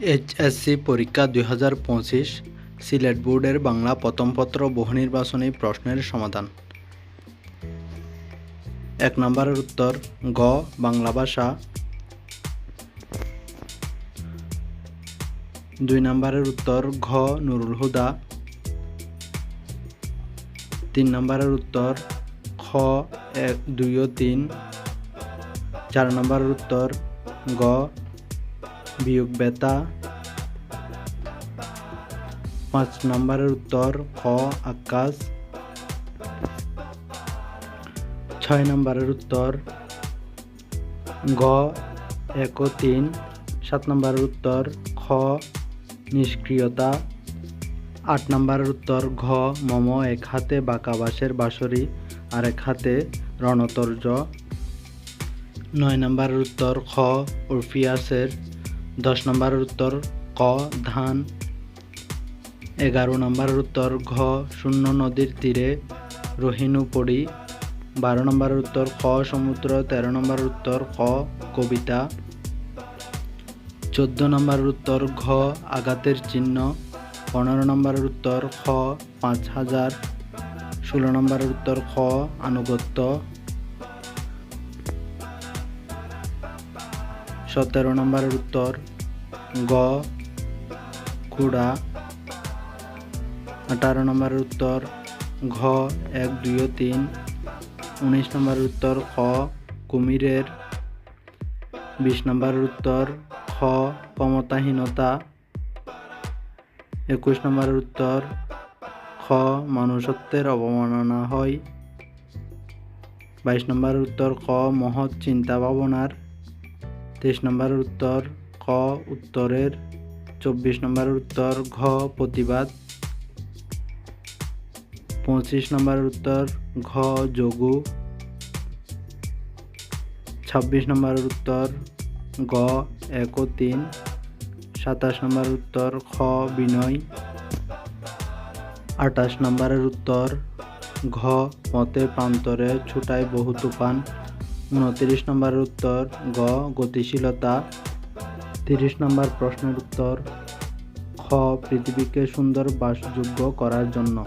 HSC পরীক্ষা দুই হাজার পঁচিশ সিলেট বোর্ডের বাংলা প্রথম পত্র বহু নির্বাচনী প্রশ্নের সমাধান। এক নম্বরের উত্তর, গ, বাংলা ভাষা। দুই নম্বরের উত্তর, ঘ, নুরুল হুদা। তিন নম্বরের উত্তর, খ, এক, দুই ও তিন। চার নম্বরের উত্তর, গ বিয়োগ বেতা। পাঁচ নম্বরের উত্তর, খ, আকাশ। ছয় নম্বরের উত্তর, গ, এক তিন। সাত নম্বরের উত্তর, খ, নিষ্ক্রিয়তা। আট নম্বরের উত্তর, ঘ, মম, এক হাতে বাঁকা বাঁশের আর এক হাতে রণতর্জ। নয় নম্বরের উত্তর, খ, উরফিয়াসের দশ নম্বরের উত্তর ক, ধান। এগারো নম্বরের উত্তর ঘ, শূন্য নদীর তীরে রহিনু পড়ি বারো নম্বরের উত্তর খ, সমুদ্র। তেরো নম্বরের উত্তর ক কবিতা। চোদ্দ নম্বরের উত্তর ঘ, আঘাতের চিহ্ন। পনেরো নম্বরের উত্তর খ, পাঁচ হাজার। ষোলো নম্বরের উত্তর খ, আনুগত্য। সতেরো নম্বরের উত্তর, গ কুড়া আঠারো নম্বরের উত্তর, ঘ, এক, দুই ও তিন। উনিশ নম্বরের উত্তর, খ, কুমিরের। বিশ নম্বরের উত্তর, খ, ক্ষমতাহীনতা। একুশ নম্বরের উত্তর, খ মানুষত্বের অবমাননা হয়। বাইশ নম্বরের উত্তর ক মহৎ চিন্তা ভাবনার তেইশ নম্বরের উত্তর, ক উত্তরের, চব্বিশ নম্বরের উত্তর, ঘ প্রতিবাদ। পঁচিশ নম্বরের উত্তর, ঘ যোগু। ছাব্বিশ নম্বরের উত্তর, গ এক তিন। সাতাশ নম্বরের উত্তর, খ বিনয়। আঠাশ নম্বরের উত্তর, ঘ মতে প্রান্তরে ছুটায় বহু তুফান। উনত্রিশ নম্বরের উত্তর, গ, গতিশীলতা। তিরিশ নম্বর প্রশ্নের উত্তর, খ, পৃথিবীকে সুন্দর বাসযোগ্য করার জন্য।